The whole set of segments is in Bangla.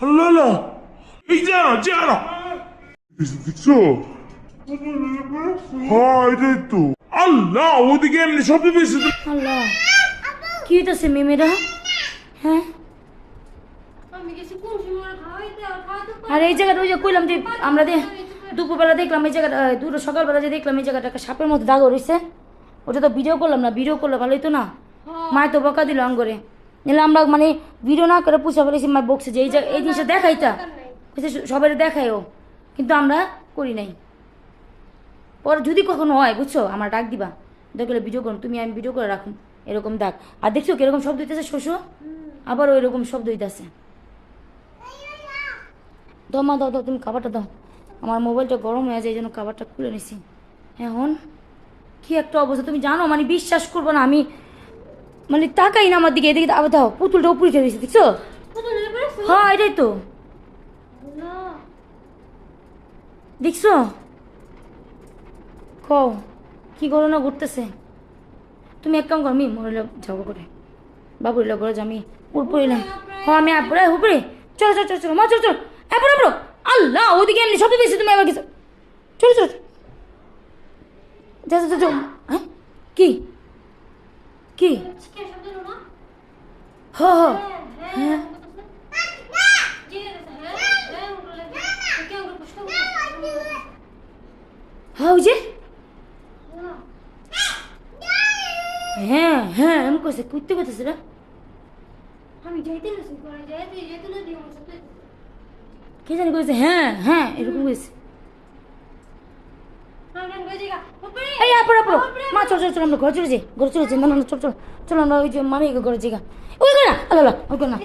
আল্লাহ এই জানো জানো দেখছ হ্যাঁ এটাই তো আল্লাহ ওদিকে এমনি শব্দ পেয়েছে তো আল্লাহ। কি হইতেছে মেমেরা? হ্যাঁ? আর খাওয়াতে আর এই জায়গাটা ওই যে কইলাম যে আমরা দুপুরবেলা দেখলাম এই জায়গাটা দুটো সকালবেলা যে দেখলাম এই জায়গাটা একটা সাপের মধ্যে দাগ রয়েছে ওটা তো ভিডিও করলাম না ভিডিও করলে ভালোই তো না? মায় তো বকা দিল আঙ্গরে। নিলে আমরা মানে ভিডিও না করে পুষা ফেলেছি মা বকছে যে এই এই জিনিসটা দেখাইতা সবাই ও। কিন্তু আমরা করি নাই। পর যদি কখনো হয় বুঝছ? আমার ডাক দিবা। দেখলে ভিডিও করুন তুমি আমি ভিডিও করে রাখুন। এরকম ডাক। আর দেখছ কীরকম শব্দ হইতেছে শ্বশুর আবার ওই রকম শব্দ হইতেছে। দাও মা দাও দাও তুমি খাবারটা দাও। আমার মোবাইলটা গরম হয়ে যায় এই জন্য খাবারটা খুলে নিছি। এখন কি একটা অবস্থা? তুমি জানো মানে বিশ্বাস করব না, আমি মানে তাকাই না আমার দিকে, এদিকে আবার দাও পুতুলটা উপরে খেয়ে দিয়েছি দেখছ? হ্যাঁ এটাই তো। দেখছ? কও, কি করো না ঘুরতেছে তুমি এক কাম করো, আমি মরিল যাব করে বাবু এলো ঘরে আমি উপরে এলাম। হ্যাঁ আমি আপরে উপরে। চলো চলো চলো চলো, মা, চলো চলো। এপর এপর আল্লাহ ওদিকে এমনি সব বেশি তুমি আবার কিছু চলো চলো। যা যা যা হ্যাঁ? কি? কি? না হ হ। হ্যাঁ। ওই যে। হ্যাঁ হ্যাঁ আমি কইছে কুইতে কইতেছে রে। আমি যাইতে না না কে জানি কইছে হ্যাঁ হ্যাঁ এরকম কইছে আমি কেন গই জায়গা আপর আপর মা চল চল চল আমরা ঘরে চলে যাই ঘরে চলে যাই। না না চল চল চল আমরা ওই যে মামি ঘরে যাই গা। ওই করে না আল্লাহ ওই করে না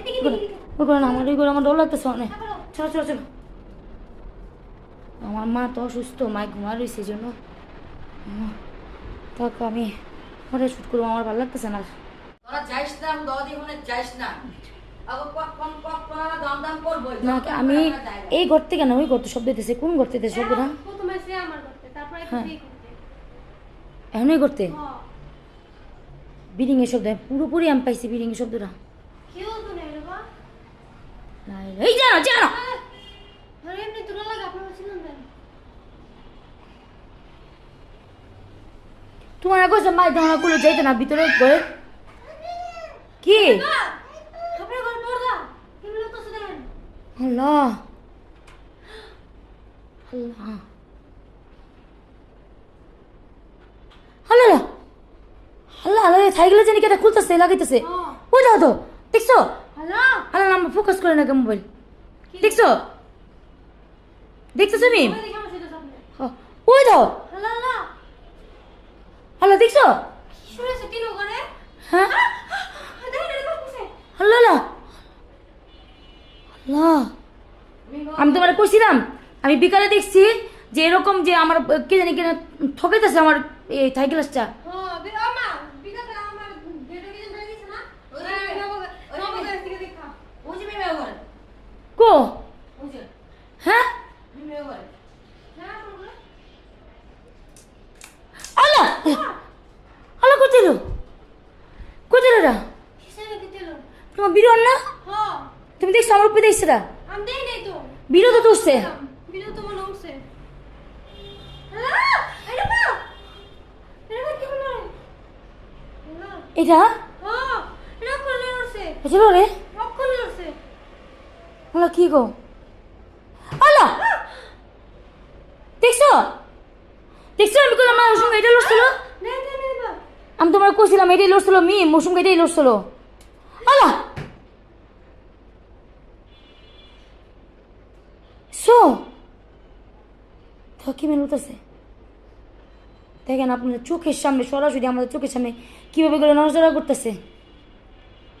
ওই করে না, আমার ওই করে আমার ডর লাগতেছে অনেক। চলো চলো চলো। আমার মা তো অসুস্থ মায় ঘুমা রয়েছে এই জন্য তাকে আমি ঘরে শুট করব আমার ভালো লাগতেছে না তোরা যাইস না আমি এই ঘর থেকে না ওই ঘর তো শব্দ দিতেছে। কোন ঘর থেকে শব্দ না প্রথমে সে আমার করতে তারপরে হ্যাঁ। তুই করতে। বিরিং এর শব্দ পুরোপুরি আমি পাইছি বিরিং এর শব্দটা এই জানো জানো তোমার কইছে মাই ধারণা করলে যাইতে না ভিতরে ঘরে। কি? আল্লাহ। আল্লাহ আল্লাহ আল্লাহ সাইকেলে জানি কেটে খুলতেছে লাগাইতেছে। দাও তো দেখছ? হ্যালো? ফোকাস করে না মোবাইল? দেখছ? দেখছ তুমি? ওই দাও। Hello hello. দেখছ? হ্যাঁ? আল্লাহ আল্লাহ আমি তোমার কইছিলাম আমি বিকালে দেখছি যে এরকম যে আমার কে জানি কেন ঠকাইতেছে আমার এই সাইকেলসটা হ্যাঁ বি আমা বিকালে আমার ভিডিও কিছু ধরে দিছে না ওই নবো নবো থেকে দেখা বুঝি মেয়ে ঘরে কো বুঝি হ্যাঁ মেয়ে ঘরে হ্যাঁ বলব কিসে রেখে দিল তোমার বিরন না? তুমি দেখছ আমার উপরে দেখছ না বিরো তো উঠছে এটা? রে। কি গো আল্লাহ দেখছ দেখছ আমি কইলাম সঙ্গে এটা লড়ছিল? আমি তোমার কইছিলাম এটাই লড়ছিল মি মৌসুম এটাই লড়ছিল। আল্লাহ! সো কি মেলুতেছে দেখেন আপনাদের চোখের সামনে সরাসরি আমাদের চোখের সামনে কীভাবে করে নড়াচড়া করতেছে।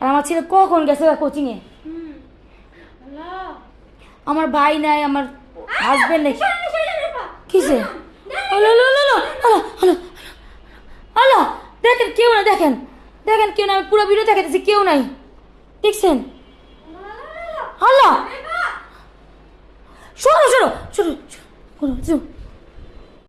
আর আমার ছেলে কখন গেছে কোচিংয়ে আমার ভাই নাই আমার হাজবেন্ড নাই। কিসে? হলো হলো হলো হলো হলো আলো দেখেন কেউ না, দেখেন দেখেন কেউ না, আমি পুরো ভিডিও দেখাতেছি কেউ নাই। দেখছেন? হলো সরো সরো সরো সরো